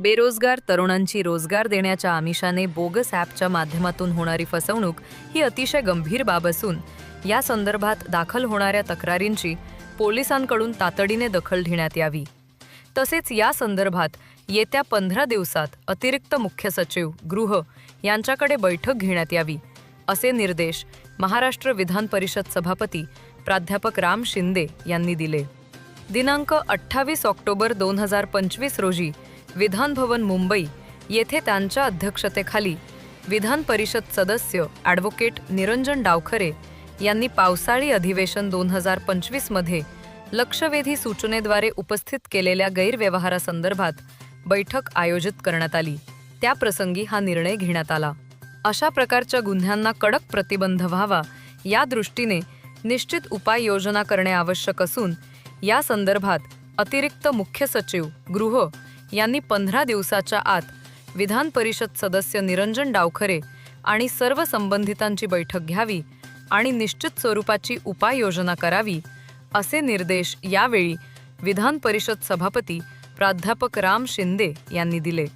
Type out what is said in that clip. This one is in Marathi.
बेरोजगार तरुणांची रोजगार देण्याच्या आमिषाने बोगस ॲपच्या माध्यमातून होणारी फसवणूक ही अतिशय गंभीर बाब असून या संदर्भात दाखल होणाऱ्या तक्रारींची पोलिसांकडून तातडीने दखल घेण्यात यावी. तसेच या संदर्भात येत्या पंधरा दिवसात अतिरिक्त मुख्य सचिव गृह यांच्याकडे बैठक घेण्यात यावी असे निर्देश महाराष्ट्र विधान परिषद सभापती प्राध्यापक राम शिंदे यांनी दिले. दिनांक अठ्ठावीस ऑक्टोबर दोन हजार पंचवीस रोजी विधान भवन मुंबई येथे त्यांच्या अध्यक्षतेखाली विधान परिषद सदस्य ॲडव्होकेट निरंजन डावखरे यांनी पावसाळी अधिवेशन दोन हजार पंचवीसमध्ये लक्षवेधी सूचनेद्वारे उपस्थित केलेल्या गैरव्यवहारासंदर्भात बैठक आयोजित करण्यात आली. त्याप्रसंगी हा निर्णय घेण्यात आला. अशा प्रकारच्या गुन्ह्यांना कडक प्रतिबंध व्हावा या दृष्टीने निश्चित उपाययोजना करणे आवश्यक असून या संदर्भात अतिरिक्त मुख्य सचिव गृह यांनी पंधरा दिवसाच्या आत विधान परिषद सदस्य निरंजन डावखरे आणि सर्व संबंधितांची बैठक घ्यावी आणि निश्चित स्वरूपाची उपाययोजना करावी असे निर्देश यावेळी विधान परिषद सभापती प्राध्यापक राम शिंदे यांनी दिले.